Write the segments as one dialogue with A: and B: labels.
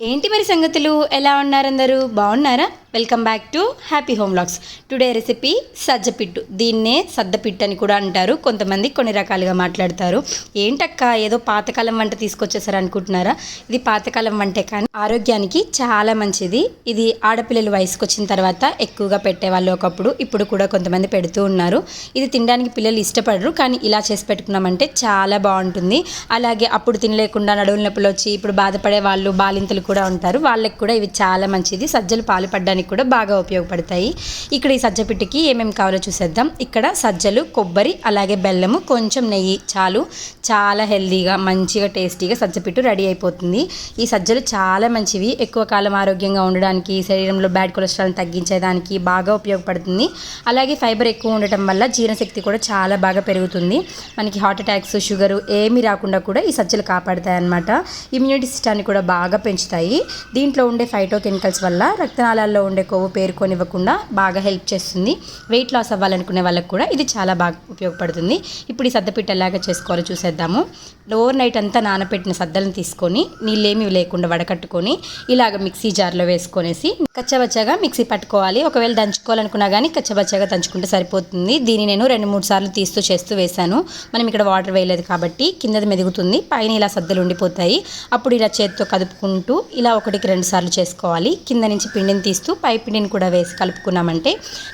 A: ఏంటి మరి సంగతులు? ఎలా ఉన్నారందరూ బాగున్నారా? Welcome back to happy home logs today recipe సజ్జపిట్టు. దీన్నే సద్దపిట్టు అని కూడా అంటారు. కొంతమంది కొన్ని రకాలుగా మాట్లాడతారు. ఏంటక్క ఏదో పాతకాలం వంట తీసుకొచ్చేసారు అనుకుంటున్నారా? ఇది పాతకాలం వంటే కానీ ఆరోగ్యానికి చాలా మంచిది. ఇది ఆడపిల్లలు వయసుకు వచ్చిన తర్వాత ఎక్కువగా పెట్టేవాళ్ళు ఒకప్పుడు ఇప్పుడు కూడా కొంతమంది పెడుతూ ఉన్నారు. ఇది తినడానికి పిల్లలు ఇష్టపడరు కానీ ఇలా చేసి పెట్టుకున్నామంటే చాలా బాగుంటుంది. అలాగే అప్పుడు తినలేకుండా నడువుల నొప్పులు వచ్చి ఇప్పుడు బాధపడే వాళ్ళు బాలింతలు కూడా ఉంటారు. వాళ్ళకి కూడా ఇవి చాలా మంచిది. సజ్జలు పాలు పడ్డానికి కూడా బాగా ఉపయోగపడతాయి. ఇక్కడ ఈ సజ్జ పిట్టికి ఏమేమి కావాలో చూసేద్దాం. ఇక్కడ సజ్జలు కొబ్బరి అలాగే బెల్లము కొంచెం నెయ్యి చాలు. చాలా హెల్దీగా మంచిగా టేస్టీగా సజ్జపిట్టు రెడీ అయిపోతుంది. ఈ సజ్జలు చాలా మంచివి. ఎక్కువ కాలం ఆరోగ్యంగా ఉండడానికి శరీరంలో బ్యాడ్ కొలెస్ట్రాల్ తగ్గించేదానికి బాగా ఉపయోగపడుతుంది. అలాగే ఫైబర్ ఎక్కువ ఉండటం వల్ల జీర్ణశక్తి కూడా చాలా బాగా పెరుగుతుంది. మనకి హార్ట్ అటాక్స్ షుగరు ఏమీ రాకుండా కూడా ఈ సజ్జలు కాపాడతాయి అన్నమాట ఇమ్యూనిటీ సిస్టాన్ని కూడా బాగా పెంచుతాయి. దీంట్లో ఉండే ఫైటో కెమికల్స్ వల్ల రక్తనాళాల్లో ఉండే కొవ్వు పేరుకొనివ్వకుండా బాగా హెల్ప్ చేస్తుంది. వెయిట్ లాస్ అవ్వాలనుకునే వాళ్ళకి కూడా ఇది చాలా బాగా ఉపయోగపడుతుంది. ఇప్పుడు ఈ సద్దపిట్ట ఎలాగా చేసుకోవాలో చూసేద్దాము. ఓవర్ నైట్ అంతా నానబెట్టిన సద్దలను తీసుకొని నీళ్ళేమి లేకుండా వడకట్టుకొని ఇలాగ మిక్సీ జార్లో వేసుకొనేసి కచ్చబచ్చగా మిక్సీ పట్టుకోవాలి. ఒకవేళ దంచుకోవాలనుకున్నా కానీ కచ్చబచ్చగా దంచుకుంటే సరిపోతుంది. దీన్ని నేను రెండు మూడు సార్లు తీస్తూ చేస్తూ వేశాను. మనం ఇక్కడ వాటర్ వేయలేదు కాబట్టి కిందది మెదుగుతుంది. పైన ఇలా సద్దలు ఉండిపోతాయి. అప్పుడు ఇలా చేతితో కదుపుకుంటూ ఇలా ఒకటికి రెండు సార్లు చేసుకోవాలి. కింద నుంచి పిండిని తీస్తూ పై పిండిని కూడా వేసి కలుపుకున్నామంటే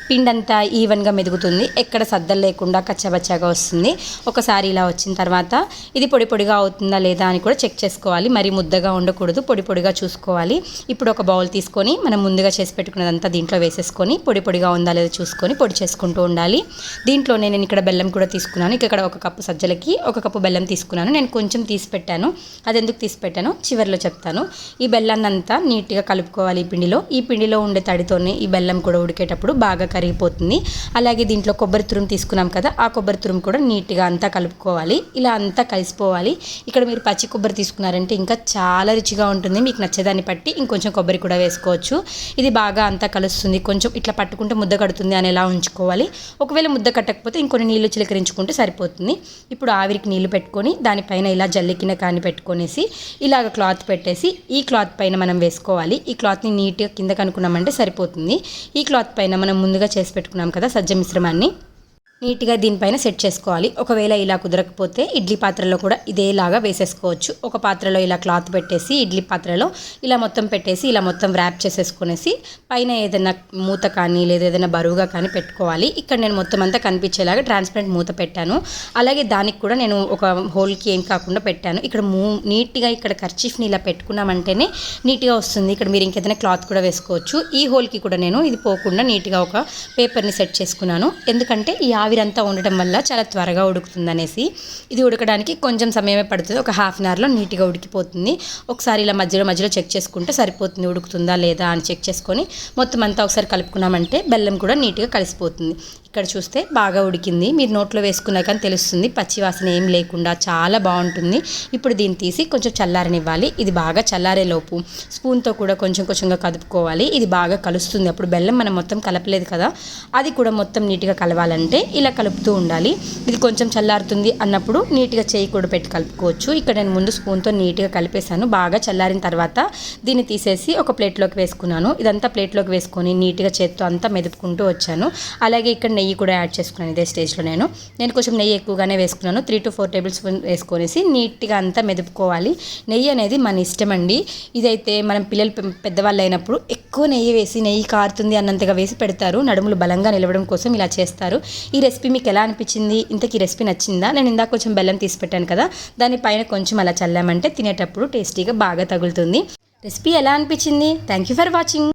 A: పిండి అంతా ఈవెన్గా మెదుగుతుంది. ఎక్కడ సద్దలు లేకుండా కచ్చబచ్చగా వస్తుంది. ఒకసారి ఇలా వచ్చిన తర్వాత ఇది పొడి పొడిగా అవుతుందా లేదా అని కూడా చెక్ చేసుకోవాలి. మరి ముద్దగా ఉండకూడదు. పొడి పొడిగా చూసుకోవాలి. ఇప్పుడు ఒక బౌల్ తీసుకొని మనం ముందుగా చేసి పెట్టుకున్నదంతా దీంట్లో వేసేసుకొని పొడి పొడిగా ఉందా లేదా చూసుకొని పొడి చేసుకుంటూ ఉండాలి. దీంట్లో నేను ఇక్కడ బెల్లం కూడా తీసుకున్నాను. ఇక్కడ ఒక కప్పు సజ్జలకి ఒక కప్పు బెల్లం తీసుకున్నాను. నేను కొంచెం తీసి పెట్టాను. అది ఎందుకు తీసి పెట్టాను? చివరిలో చెప్తాను. ఈ బెల్లాన్నంతా నీట్గా కలుపుకోవాలి ఈ పిండిలో. ఈ పిండిలో ఉండే తడితోనే ఈ బెల్లం కూడా ఉడికేటప్పుడు బాగా కరిగిపోతుంది. అలాగే దీంట్లో కొబ్బరి తురుము తీసుకున్నాం కదా ఆ కొబ్బరి తురుము కూడా నీట్గా అంతా కలుపుకోవాలి. ఇలా అంతా కలిసిపోవాలి. ఇక్కడ మీరు పచ్చి కొబ్బరి తీసుకున్నారంటే ఇంకా చాలా రుచిగా ఉంటుంది. మీకు నచ్చేదాన్ని బట్టి ఇంకొంచెం కొబ్బరి కూడా వేసుకోవచ్చు. ఇది బాగా అంతా కలుస్తుంది. కొంచెం ఇట్లా పట్టుకుంటే ముద్ద కడుతుంది అని ఎలా ఉంచుకోవాలి. ఒకవేళ ముద్ద కట్టకపోతే ఇంకొన్ని నీళ్ళు చిలకరించుకుంటే సరిపోతుంది. ఇప్పుడు ఆవిరికి నీళ్ళు పెట్టుకొని దానిపైన ఇలా జల్లికిన కాని పెట్టుకొనేసి ఇలాగ క్లాత్ పెట్టేసి ఈ క్లాత్ పైన మనం వేసుకోవాలి. ఈ క్లాత్ని నీట్గా కింద కనుక్కున్నామంటే సరిపోతుంది. ఈ క్లాత్ పైన మనం ముందుగా చేసి పెట్టుకున్నాం కదా సజ్జ మిశ్రమాన్ని. నీట్గా దీనిపైన సెట్ చేసుకోవాలి. ఒకవేళ ఇలా కుదరకపోతే ఇడ్లీ పాత్రలో కూడా ఇదేలాగా వేసేసుకోవచ్చు. ఒక పాత్రలో ఇలా క్లాత్ పెట్టేసి ఇడ్లీ పాత్రలో ఇలా మొత్తం పెట్టేసి ఇలా మొత్తం ర్యాప్ చేసేసుకునేసి పైన ఏదైనా మూత కానీ లేదా ఏదైనా బరువుగా కానీ పెట్టుకోవాలి. ఇక్కడ నేను మొత్తం అంతా కనిపించేలాగా ట్రాన్స్పరెంట్ మూత పెట్టాను. అలాగే దానికి కూడా నేను ఒక హోల్కి ఏం కాకుండా పెట్టాను. ఇక్కడ మూ నీట్గా ఇక్కడ కర్చీఫ్ని ఇలా పెట్టుకున్నామంటేనే నీట్గా వస్తుంది. ఇక్కడ మీరు ఇంకేదైనా క్లాత్ కూడా వేసుకోవచ్చు. ఈ హోల్కి కూడా నేను ఇది పోకుండా నీట్గా ఒక పేపర్ని సెట్ చేసుకున్నాను. ఎందుకంటే ఈ ఆవి ఆవిరంతా ఉండటం వల్ల చాలా త్వరగా ఉడుకుతుంది అనేసి ఇది ఉడకడానికి కొంచెం సమయమే పడుతుంది. ఒక హాఫ్ అన్ అవర్లో నీట్గా ఉడికిపోతుంది. ఒకసారి ఇలా మధ్యలో మధ్యలో చెక్ చేసుకుంటే సరిపోతుంది ఉడుకుతుందా లేదా అని చెక్ చేసుకొని మొత్తం అంతా ఒకసారి కలుపుకున్నామంటే బెల్లం కూడా నీట్గా కలిసిపోతుంది. ఇక్కడ చూస్తే బాగా ఉడికింది. మీరు నోట్లో వేసుకున్నా కానీ తెలుస్తుంది. పచ్చివాసన ఏం లేకుండా చాలా బాగుంటుంది. ఇప్పుడు దీన్ని తీసి కొంచెం చల్లారనివ్వాలి. ఇది బాగా చల్లారే లోపు స్పూన్తో కూడా కొంచెం కొంచెంగా కదుపుకోవాలి. ఇది బాగా కలుస్తుంది. అప్పుడు బెల్లం మనం మొత్తం కలపలేదు కదా అది కూడా మొత్తం నీట్గా కలవాలంటే ఇలా కలుపుతూ ఉండాలి. ఇది కొంచెం చల్లారుతుంది అన్నప్పుడు నీట్గా చేయి కూడా పెట్టి కలుపుకోవచ్చు. ఇక్కడ నేను ముందు స్పూన్తో నీట్గా కలిపేశాను. బాగా చల్లారిన తర్వాత దీన్ని తీసేసి ఒక ప్లేట్లోకి వేసుకున్నాను. ఇదంతా ప్లేట్లోకి వేసుకొని నీట్గా చేత్తో అంతా మెదుపుకుంటూ వచ్చాను. అలాగే ఇక్కడ నెయ్యి కూడా యాడ్ చేసుకున్నాను ఇదే స్టేజ్లో నేను. నేను కొంచెం నెయ్యి ఎక్కువగానే వేసుకున్నాను. Three to four tablespoon వేసుకొనేసి నీట్గా అంతా మెదుపుకోవాలి. నెయ్యి అనేది మన ఇష్టం అండి. ఇదైతే మనం పిల్లలు పెద్దవాళ్ళు అయినప్పుడు ఎక్కువ నెయ్యి వేసి నెయ్యి కారుతుంది అన్నంతగా వేసి పెడతారు. నడుములు బలంగా నిలవడం కోసం ఇలా చేస్తారు. ఈ రెసిపీ మీకు ఎలా అనిపించింది? ఇంతకీ రెసిపీ నచ్చిందా? నేను ఇందాక కొంచెం బెల్లం తీసి పెట్టాను కదా దానిపైన కొంచెం అలా చల్లామంటే తినేటప్పుడు టేస్టీగా బాగా తగులుతుంది. రెసిపీ ఎలా అనిపించింది? Thank you for watching